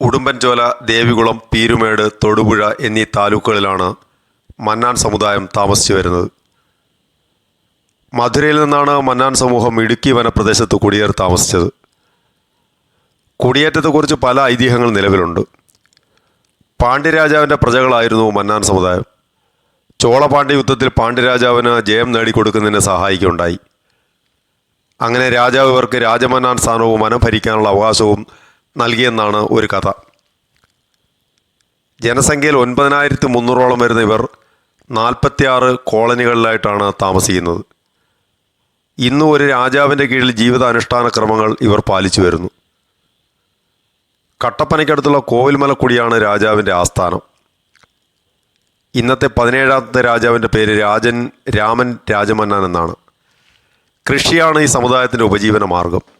ഉടുമ്പൻചോല ദേവികുളം പീരുമേട് തൊടുപുഴ എന്നീ താലൂക്കുകളിലാണ് മന്നാൻ സമുദായം താമസിച്ചു വരുന്നത്. മധുരയിൽ നിന്നാണ് മന്നാൻ സമൂഹം ഇടുക്കി വനപ്രദേശത്ത് കുടിയേറി താമസിച്ചത്. കുടിയേറ്റത്തെക്കുറിച്ച് പല ഐതിഹ്യങ്ങൾ നിലവിലുണ്ട്. പാണ്ഡ്യരാജാവിന്റെ പ്രജകളായിരുന്നു മന്നാൻ സമുദായം. ചോളപാണ്ഡ്യ യുദ്ധത്തിൽ പാണ്ഡ്യരാജാവിന് ജയം നേടിക്കൊടുക്കുന്നതിന് സഹായിക്കുകയുണ്ടായി. അങ്ങനെ രാജാവ് ഇവർക്ക് രാജമന്നാൻ സ്ഥാനവും വനം ഭരിക്കാനുള്ള അവകാശവും നൽകിയെന്നാണ് ഒരു കഥ. ജനസംഖ്യയിൽ ഒൻപതിനായിരത്തി മുന്നൂറോളം വരുന്ന ഇവർ നാൽപ്പത്തിയാറ് കോളനികളിലായിട്ടാണ് താമസിക്കുന്നത്. ഇന്നും ഒരു രാജാവിന്റെ കീഴിൽ ജീവിതാനുഷ്ഠാന ക്രമങ്ങൾ ഇവർ പാലിച്ചു വരുന്നു. കട്ടപ്പനയ്ക്കടുത്തുള്ള കോവിൽമലക്കുടിയാണ് രാജാവിന്റെ ആസ്ഥാനം. ഇന്നത്തെ പതിനേഴാമത്തെ രാജാവിന്റെ പേര് രാജൻ രാമൻ രാജമന്നാൻ എന്നാണ്. കൃഷിയാണ് ഈ സമുദായത്തിന്റെ ഉപജീവന മാർഗം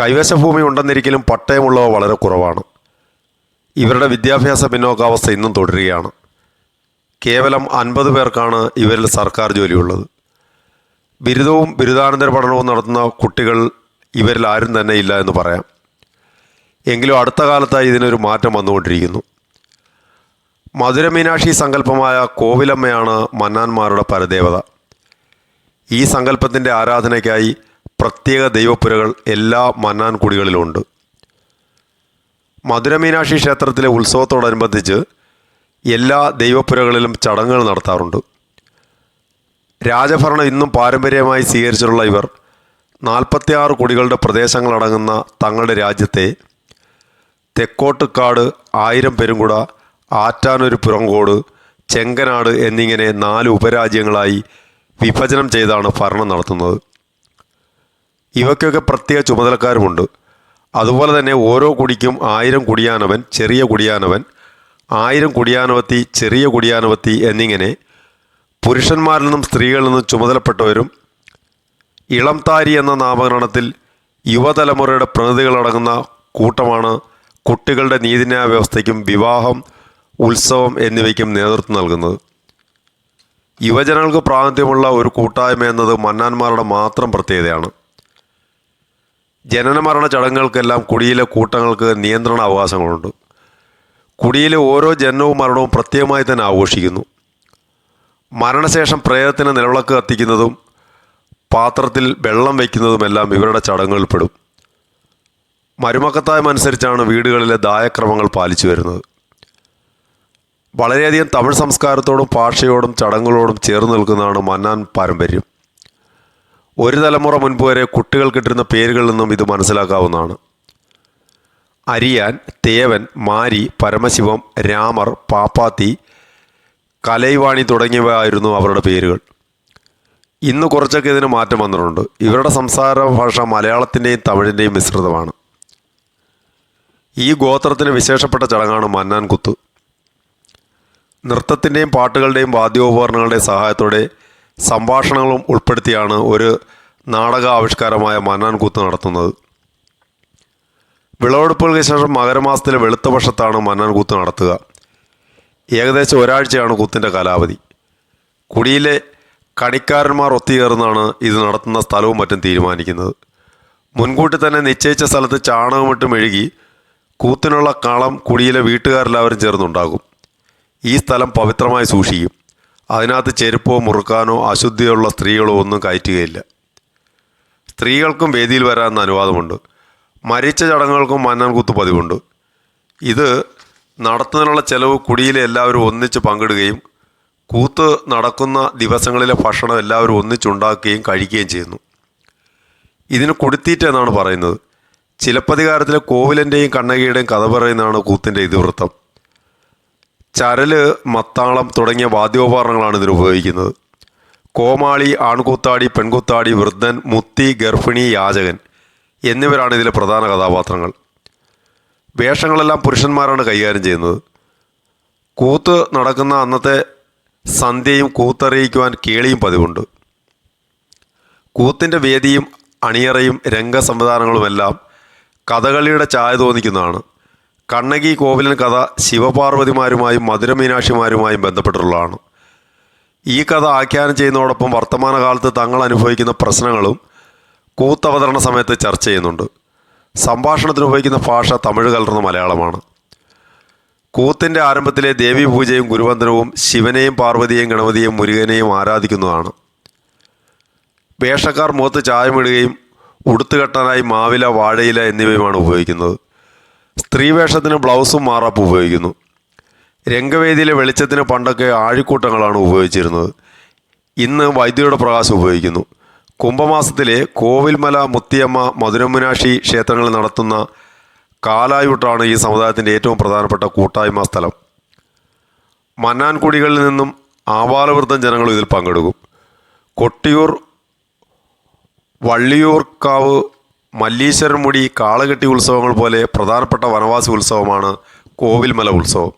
കൈവശഭൂമി ഉണ്ടെന്നിരിക്കലും പട്ടയമുള്ളവ വളരെ കുറവാണ്. ഇവരുടെ വിദ്യാഭ്യാസ പിന്നോക്കാവസ്ഥ ഇന്നും തുടരുകയാണ്. കേവലം അൻപത് പേർക്കാണ് ഇവരിൽ സർക്കാർ ജോലിയുള്ളത്. ബിരുദവും ബിരുദാനന്തര പഠനവും നടത്തുന്ന കുട്ടികൾ ഇവരിൽ ആരും തന്നെ ഇല്ല എന്ന് പറയാം. എങ്കിലും അടുത്ത കാലത്തായി ഇതിനൊരു മാറ്റം വന്നുകൊണ്ടിരിക്കുന്നു. മധുര മീനാക്ഷി സങ്കല്പമായ കോവിലമ്മയാണ് മന്നാന്മാരുടെ പരദേവത. ഈ സങ്കല്പത്തിന്റെ ആരാധനയ്ക്കായി പ്രത്യേക ദൈവപ്പുരകൾ എല്ലാ മന്നാൻ മധുരമീനാക്ഷി മധുര മീനാക്ഷി ക്ഷേത്രത്തിലെ ഉത്സവത്തോടനുബന്ധിച്ച് എല്ലാ ദൈവപ്പുരകളിലും ചടങ്ങുകൾ നടത്താറുണ്ട്. രാജഭരണം ഇന്നും പാരമ്പര്യമായി സ്വീകരിച്ചിട്ടുള്ള ഇവർ നാൽപ്പത്തിയാറ് കുടികളുടെ പ്രദേശങ്ങളടങ്ങുന്ന തങ്ങളുടെ രാജ്യത്തെ തെക്കോട്ടുകാട് ആയിരം പെരുങ്കുട ആറ്റാനൊരു പുറങ്കോട് ചെങ്കനാട് എന്നിങ്ങനെ നാല് ഉപരാജ്യങ്ങളായി വിഭജനം ചെയ്താണ് ഭരണം നടത്തുന്നത്. ഇവയ്ക്കൊക്കെ പ്രത്യേക ചുമതലക്കാരുമുണ്ട്. അതുപോലെ തന്നെ ഓരോ കുടിക്കും ആയിരം കുടിയാനവൻ ചെറിയ കുടിയാനവൻ ആയിരം കുടിയാനവത്തി ചെറിയ കുടിയാനവത്തി എന്നിങ്ങനെ പുരുഷന്മാരിൽ നിന്നും സ്ത്രീകളിൽ നിന്നും ചുമതലപ്പെട്ടവരും ഇളം താരി എന്ന നാമകരണത്തിൽ യുവതലമുറയുടെ പ്രതിനിധികളടങ്ങുന്ന കൂട്ടമാണ് കുട്ടികളുടെ നീതിന്യായ വ്യവസ്ഥയ്ക്കും വിവാഹം ഉത്സവം എന്നിവയ്ക്കും നേതൃത്വം നൽകുന്നത്. യുവജനങ്ങൾക്ക് പ്രാതിനിധ്യമുള്ള ഒരു കൂട്ടായ്മ എന്നത് മന്നാന്മാരുടെ മാത്രം പ്രത്യേകതയാണ്. ജനനമരണ ചടങ്ങുകൾക്കെല്ലാം കുടിയിലെ കൂട്ടങ്ങൾക്ക് നിയന്ത്രണ അവകാശങ്ങളുണ്ട്. കുടിയിലെ ഓരോ ജനനവും മരണവും പ്രത്യേകമായി തന്നെ ആഘോഷിക്കുന്നു. മരണശേഷം പ്രേതത്തിന് നിലവിളക്ക് കത്തിക്കുന്നതും പാത്രത്തിൽ വെള്ളം വയ്ക്കുന്നതുമെല്ലാം ഇവരുടെ ചടങ്ങുകളിൽപ്പെടും. മരുമക്കത്തായം അനുസരിച്ചാണ് വീടുകളിലെ ദായക്രമങ്ങൾ പാലിച്ചു വരുന്നത്. വളരെയധികം തമിഴ് സംസ്കാരത്തോടും ഭാഷയോടും ചടങ്ങുകളോടും ചേർന്ന് നിൽക്കുന്നതാണ് മന്നാൻ പാരമ്പര്യം. ഒരു തലമുറ മുൻപ് വരെ കുട്ടികൾക്കിട്ടിരുന്ന പേരുകളിൽ നിന്നും ഇത് മനസ്സിലാക്കാവുന്നതാണ്. അരിയാൻ തേവൻ മാരി പരമശിവം രാമർ പാപ്പാത്തി കലൈവാണി തുടങ്ങിയവ ആയിരുന്നു അവരുടെ പേരുകൾ. ഇന്ന് കുറച്ചൊക്കെ ഇതിന് മാറ്റം വന്നിട്ടുണ്ട്. ഇവരുടെ സംസാര ഭാഷ മലയാളത്തിന്റെയും തമിഴിന്റെയും മിശ്രിതമാണ്. ഈ ഗോത്രത്തിന് വിശേഷപ്പെട്ട ചടങ്ങാണ് മന്നാൻ കുത്ത് നൃത്തത്തിന്റെയും പാട്ടുകളുടെയും വാദ്യോപകരണങ്ങളുടെയും സഹായത്തോടെ സംഭാഷണങ്ങളും ഉൾപ്പെടുത്തിയാണ് ഒരു നാടക ആവിഷ്കാരമായ മന്നാൻ കൂത്ത് നടത്തുന്നത്. വിളവെടുപ്പുകൾക്ക് ശേഷം മകരമാസത്തിലെ വെളുത്ത പക്ഷത്താണ് മന്നാൻ കൂത്ത് നടത്തുക. ഏകദേശം ഒരാഴ്ചയാണ് കൂത്തിന്റെ കാലാവധി. കുടിയിലെ കണിക്കാരന്മാർ ഒത്തുചേർന്നാണ് ഇത് നടത്തുന്ന സ്ഥലവും മറ്റും തീരുമാനിക്കുന്നത്. മുൻകൂട്ടി തന്നെ നിശ്ചയിച്ച സ്ഥലത്ത് ചാണകമിട്ട് മെഴുകി കൂത്തിനുള്ള കളം കുടിയിലെ വീട്ടുകാരെല്ലാവരും ചേർന്നുണ്ടാകും. ഈ സ്ഥലം പവിത്രമായി സൂക്ഷിക്കും. അതിനകത്ത് ചെരുപ്പോ മുറുക്കാനോ അശുദ്ധിയുള്ള സ്ത്രീകളോ ഒന്നും കയറ്റുകയില്ല. സ്ത്രീകൾക്കും വേദിയിൽ വരാൻ അനുവാദമുണ്ട്. മരിച്ച ചടങ്ങുകൾക്കും മന്നൻകൂത്ത് പതിവുണ്ട്. ഇത് നടത്തുന്നതിനുള്ള ചെലവ് കുടിയിലെ എല്ലാവരും ഒന്നിച്ച് പങ്കിടുകയും കൂത്ത് നടക്കുന്ന ദിവസങ്ങളിലെ ഭക്ഷണം എല്ലാവരും ഒന്നിച്ചുണ്ടാക്കുകയും കഴിക്കുകയും ചെയ്യുന്നു. ഇതിന് കുടിത്തീറ്റ എന്നാണ് പറയുന്നത്. ചിലപ്പതികാരത്തിലെ കോവിലന്റെയും കണ്ണകിയുടെയും കഥ പറയുന്നതാണ് കൂത്തിന്റെ ഇതിവൃത്തം. ചരൽ മത്താളം തുടങ്ങിയ വാദ്യോപകരണങ്ങളാണ് ഇതിന് ഉപയോഗിക്കുന്നത്. കോമാളി ആൺകൂത്താടി പെൺകൂത്താടി വൃദ്ധൻ മുത്തി ഗർഭിണി യാചകൻ എന്നിവരാണ് ഇതിലെ പ്രധാന കഥാപാത്രങ്ങൾ. വേഷങ്ങളെല്ലാം പുരുഷന്മാരാണ് കൈകാര്യം ചെയ്യുന്നത്. കൂത്ത് നടക്കുന്ന അന്നത്തെ സന്ധ്യയും കൂത്തറിയിക്കുവാൻ കേളിയും പതിവുണ്ട്. കൂത്തിന്റെ വേദിയും അണിയറയും രംഗസംവിധാനങ്ങളുമെല്ലാം കഥകളിയുടെ ചായ തോന്നിക്കുന്നതാണ്. കണ്ണകി കോവിലൻ കഥ ശിവപാർവതിമാരുമായും മധുരമീനാക്ഷിമാരുമായും ബന്ധപ്പെട്ടിട്ടുള്ളതാണ്. ഈ കഥ ആഖ്യാനം ചെയ്യുന്നതോടൊപ്പം വർത്തമാനകാലത്ത് തങ്ങൾ അനുഭവിക്കുന്ന പ്രശ്നങ്ങളും കൂത്തവതരണ സമയത്ത് ചർച്ച ചെയ്യുന്നുണ്ട്. സംഭാഷണത്തിന് ഉപയോഗിക്കുന്ന ഭാഷ തമിഴ് കലർന്ന മലയാളമാണ്. കൂത്തിന്റെ ആരംഭത്തിലെ ദേവി പൂജയും ഗുരുവന്ദനവും ശിവനെയും പാർവതിയെയും ഗണപതിയെയും മുരുകനെയും ആരാധിക്കുന്നതാണ്. വേഷക്കാർ മുഖത്ത് ചായമിടുകയും ഉടുത്തുകെട്ടാനായി മാവില വാഴയില എന്നിവയുമാണ് ഉപയോഗിക്കുന്നത്. സ്ത്രീവേഷത്തിന് ബ്ലൗസും മാറാപ്പ് ഉപയോഗിക്കുന്നു. രംഗവേദിയിലെ വെളിച്ചത്തിന് പണ്ടൊക്കെ ആഴിക്കൂട്ടങ്ങളാണ് ഉപയോഗിച്ചിരുന്നത്. ഇന്ന് വൈദ്യുതിയുടെ പ്രകാശം ഉപയോഗിക്കുന്നു. കുംഭമാസത്തിലെ കോവിൽമല മുത്തിയമ്മ മധുരമുനാക്ഷി ക്ഷേത്രങ്ങളിൽ നടത്തുന്ന കാലായൂട്ടാണ് ഈ സമുദായത്തിന്റെ ഏറ്റവും പ്രധാനപ്പെട്ട കൂട്ടായ്മ സ്ഥലം. മന്നാൻകുടികളിൽ നിന്നും ആവാലവൃദ്ധം ജനങ്ങളും ഇതിൽ പങ്കെടുക്കും. കൊട്ടിയൂർ വള്ളിയൂർക്കാവ് മല്ലീശ്വരൻമുടി കാളകെട്ടി ഉത്സവങ്ങൾ പോലെ പ്രധാനപ്പെട്ട വനവാസി ഉത്സവമാണ് കോവിൽമല ഉത്സവം.